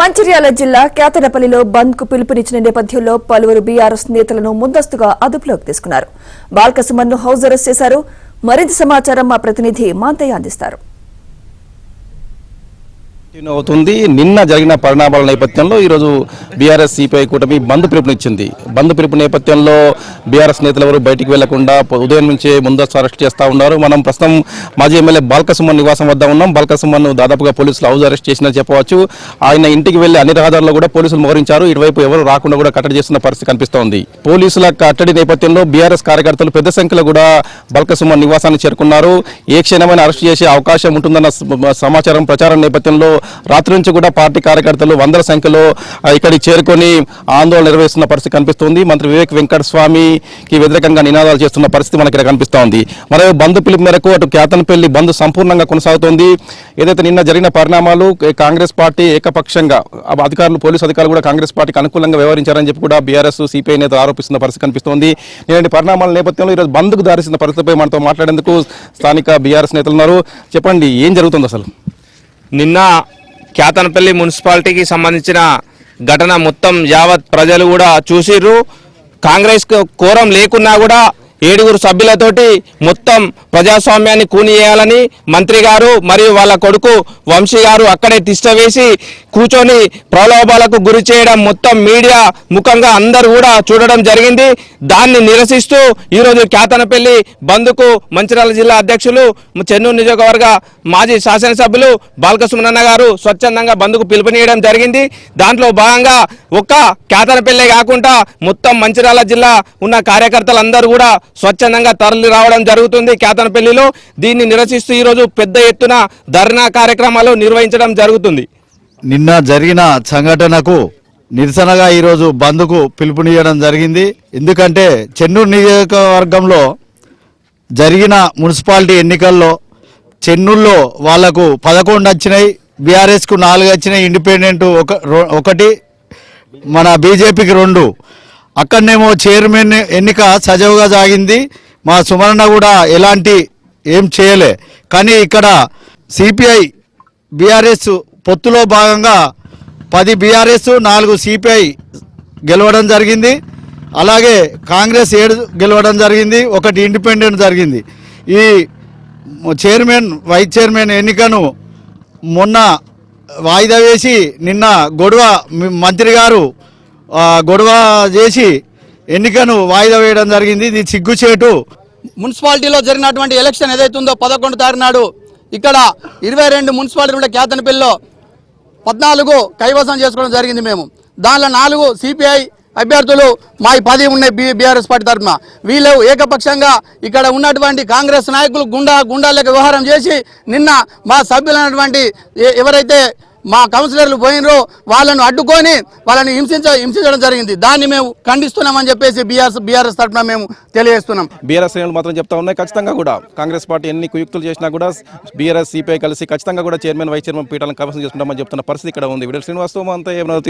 మంచిర్యాల జిల్లా కేతనపల్లిలో బంద్కు పిలుపునిచ్చిన నేపథ్యంలో పలువురు బీఆర్ఎస్ నేతలను ముందస్తుగా అదుపులోకి తీసుకున్నారు. బాల్కసుమన్ను హౌస్ అరెస్ట్ చేశారు. మరింత సమాచారం మా ప్రతినిధి మాంతయ్య అందిస్తారు. అవుతుంది. నిన్న జరిగిన పరిణామాల నేపథ్యంలో ఈరోజు బీఆర్ఎస్ సిపిఐ కూటమి బంద్ పిలుపునిచ్చింది. బంద్ పిలుపు నేపథ్యంలో బీఆర్ఎస్ నేతలు ఎవరు బయటికి వెళ్ళకుండా ఉదయం నుంచే ముందస్తు అరెస్ట్ చేస్తూ ఉన్నారు. మనం ప్రస్తుతం మాజీ ఎమ్మెల్యే బాల్కసుమన్ నివాసం వద్ద ఉన్నాం. బాల్కసుమన్ దాదాపుగా పోలీసులు హౌస్ అరెస్ట్ చేసినా చెప్పవచ్చు. ఆయన ఇంటికి వెళ్ళి అన్ని రహదారుల్లో కూడా పోలీసులు మోహరించారు. ఇటువైపు ఎవరు రాకుండా కూడా కట్టడి చేస్తున్న పరిస్థితి కనిపిస్తోంది. పోలీసుల కట్టడి నేపథ్యంలో బీఆర్ఎస్ కార్యకర్తలు పెద్ద సంఖ్యలో కూడా బల్కసుమన్ నివాసాన్ని చేరుకున్నారు. ఏ క్షణమైన అరెస్ట్ చేసే అవకాశం ఉంటుందన్న సమాచారం ప్రచారం నేపథ్యంలో రాత్రి నుంచి కూడా పార్టీ కార్యకర్తలు వందల సంఖ్యలో ఇక్కడికి చేరుకొని ఆందోళన నిర్వహిస్తున్న పరిస్థితి కనిపిస్తుంది. మంత్రి వివేక్ వెంకట స్వామికి వ్యతిరేకంగా నినాదాలు చేస్తున్న పరిస్థితి మనకి ఇక్కడ కనిపిస్తోంది. మరో బంద్ పిలుపు మేరకు అటు కేతనపల్లి బంద్ సంపూర్ణంగా కొనసాగుతోంది. ఏదైతే నిన్న జరిగిన పరిణామాలు కాంగ్రెస్ పార్టీ ఏకపక్షంగా ఆ అధికారులు పోలీసు అధికారులు కూడా కాంగ్రెస్ పార్టీకి అనుకూలంగా వ్యవహరించారని చెప్పి కూడా బీఆర్ఎస్ సిపిఐ నేత ఆరోపిస్తున్న పరిస్థితి కనిపిస్తోంది. ఇలాంటి పరిణామాల నేపథ్యంలో ఈరోజు బంద్కు దారిస్తున్న పరిస్థితిపై మనతో మాట్లాడేందుకు స్థానిక బీఆర్ఎస్ నేతలు ఉన్నారు. చెప్పండి ఏం జరుగుతుంది అసలు? నిన్న కేతనపల్లి మున్సిపాలిటీకి సంబంధించిన ఘటన మొత్తం యావత్ ప్రజలు కూడా చూసిర్రు. కాంగ్రెస్ కోరం లేకున్నా కూడా ఏడుగురు సభ్యులతోటి మొత్తం ప్రజాస్వామ్యాన్ని కూనియేయాలని మంత్రి గారు మరియు వాళ్ళ కొడుకు వంశీ గారు అక్కడే తిష్ట వేసి కూర్చొని ప్రలోభాలకు గురి చేయడం మొత్తం మీడియా ముఖంగా అందరూ కూడా చూడడం జరిగింది. దాన్ని నిరసిస్తూ ఈరోజు ఖ్యాతనపల్లి బంద్కు మంచిర్యాల జిల్లా అధ్యక్షులు చెన్నూరు నియోజకవర్గ మాజీ శాసనసభ్యులు బాలకృష్ణన్న గారు స్వచ్ఛందంగా బంద్కు పిలుపునియడం జరిగింది. దాంట్లో భాగంగా ఒక్క ఖ్యాతనపల్లే కాకుండా మొత్తం మంచిర్యాల జిల్లా ఉన్న కార్యకర్తలందరూ కూడా స్వచ్ఛందంగా తరలి రావడం జరుగుతుంది కేతనపల్లిలో. దీన్ని నిరసిస్తూ ఈరోజు పెద్ద ఎత్తున ధర్నా కార్యక్రమాలు నిర్వహించడం జరుగుతుంది. నిన్న జరిగిన సంఘటనకు నిరసనగా ఈరోజు బంద్కు పిలుపునియడం జరిగింది. ఎందుకంటే చెన్నూరు నియోజకవర్గంలో జరిగిన మున్సిపాలిటీ ఎన్నికల్లో చెన్నూరులో వాళ్ళకు పదకొండు వచ్చినాయి బీఆర్ఎస్కు నాలుగు వచ్చినాయి ఇండిపెండెంట్ ఒక ఒకటి మన బీజేపీకి రెండు. అక్కడనేమో చైర్మన్ ఎన్నిక సజావుగా సాగింది. మా సుమరణ కూడా ఎలాంటి ఏం చేయలే. కానీ ఇక్కడ సిపిఐ బీఆర్ఎస్ పొత్తులో భాగంగా పది బీఆర్ఎస్ నాలుగు సిపిఐ గెలవడం జరిగింది. అలాగే కాంగ్రెస్ ఏడు గెలవడం జరిగింది. ఒకటి ఇండిపెండెంట్ జరిగింది. ఈ చైర్మన్ వైస్ చైర్మన్ ఎన్నికను మొన్న వాయిదా వేసి నిన్న గొడవ మంత్రి గారు గొడవ చేసి ఎన్నికను వాయిదా వేయడం జరిగింది. ఇది సిగ్గుచేటు. మున్సిపాలిటీలో జరిగినటువంటి ఎలక్షన్ ఏదైతుందో ఉందో పదకొండు తారీఖు నాడు ఇక్కడ ఇరవై రెండు మున్సిపాలిటీ ఉండే కేతనపల్లిలో పద్నాలుగు కైవసం చేసుకోవడం జరిగింది మేము. దానిలో నాలుగు సిపిఐ అభ్యర్థులు మా పది ఉన్నాయి బి బీఆర్ఎస్ పార్టీ తరఫున. వీళ్ళు ఏకపక్షంగా ఇక్కడ ఉన్నటువంటి కాంగ్రెస్ నాయకులు గుండా గుండాలకు వ్యవహారం చేసి నిన్న మా సభ్యులైనటువంటి ఎవరైతే మా కౌన్సిలర్లు పోయినరు వాళ్ళను అడ్డుకొని వాళ్ళని హింసించ హింసించడం జరిగింది. దాన్ని మేము ఖండిస్తున్నామని చెప్పేసి బీఆర్ఎస్ బీఆర్ఎస్ తరఫున మేము తెలియజేస్తున్నాం. బీఆర్ఎస్ శ్రేణులు మాత్రం చెప్తా ఉన్నాయి. ఖచ్చితంగా కూడా కాంగ్రెస్ పార్టీ ఎన్ని కుయుక్తులు చేసినా కూడా బీఆర్ఎస్ సిపిఐ కలిసి ఖచ్చితంగా కూడా చైర్మన్ వైస్ చైర్మన్ పీఠాలను కమిషన్ చేసుకుంటామని చెప్తున్న పరిస్థితి ఇక్కడ ఉంది. వీడియో శ్రీనివాస్తవం అంతా ఏమైనా